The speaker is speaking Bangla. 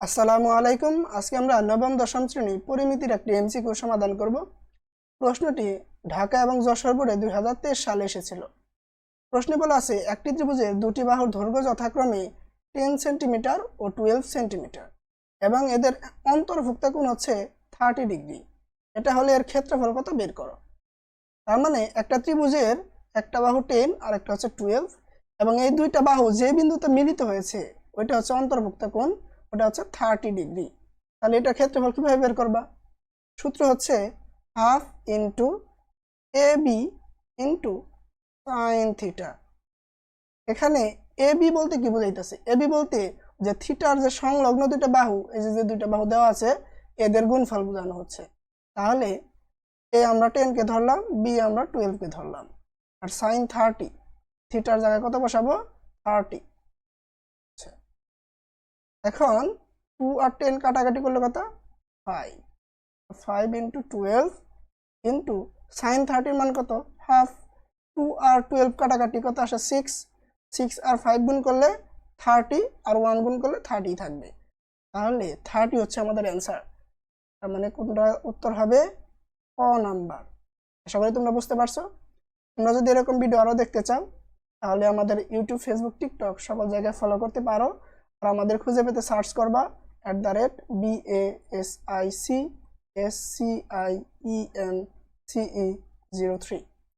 আসসালামু আলাইকুম। আজকে আমরা নবম, দশম শ্রেণি পরিমিতির একটি এমসিকিউ সমাধান করব। প্রশ্নটি ঢাকা এবং যশোর বোর্ডে দুই হাজার তেইশ সালে এসেছিল। প্রশ্নে বলা আছে, একটি ত্রিভুজের দুটি বাহুর দৈর্ঘ্য যথাক্রমে টেন সেন্টিমিটার ও টুয়েলভ সেন্টিমিটার এবং এদের অন্তর্ভুক্ত কোণ হচ্ছে থার্টি ডিগ্রি। এটা হলে এর ক্ষেত্রফল কত বের করো? তার মানে একটা ত্রিভুজের একটা বাহু টেন আর একটা হচ্ছে টুয়েলভ এবং এই দুইটা বাহু যে বিন্দুতে মিলিত হয়েছে, ওইটা হচ্ছে অন্তর্ভুক্ত কোণ ওটা হচ্ছে থার্টি ডিগ্রি তাহলে এটা ক্ষেত্রফল কীভাবে বের করবা? সূত্র হচ্ছে half into A B into sine theta এখানে এ বি বলতে কি বোঝাইতেছে? এ বি বলতে যে থিটার যে সংলগ্ন দুইটা বাহু, এই যে যে দুইটা বাহু দেওয়া আছে, এদের গুণফল বোঝানো হচ্ছে। তাহলে এ আমরা টেনকে ধরলাম বি আমরা টুয়েলভকে ধরলাম। আর সাইন থার্টি থিটার জায়গায় কত বসাবো? থার্টি এখন টু আর টেন কাটাকাটি করলে কত? Five five into twelve into sine থার্টির মান কত? হাফ টু আর টুয়েলভ কাটাকাটি কত আসে? সিক্স সিক্স আর ফাইভ গুণ করলে থার্টি আর ওয়ান গুণ করলে থার্টি থাকবে। তাহলে থার্টি হচ্ছে আমাদের অ্যান্সার তার মানে কোনটা উত্তর হবে? ক নাম্বার। আশা করি তোমরা বুঝতে পারছ। তোমরা যদি এরকম ভিডিও আরও দেখতে চাও, তাহলে আমাদের ইউটিউব ফেসবুক টিকটক সকল জায়গায় ফলো করতে পারো। আর আমাদের খুঁজে পেতে সার্চ করবা at the rate B A S I C S C I E N C E zero three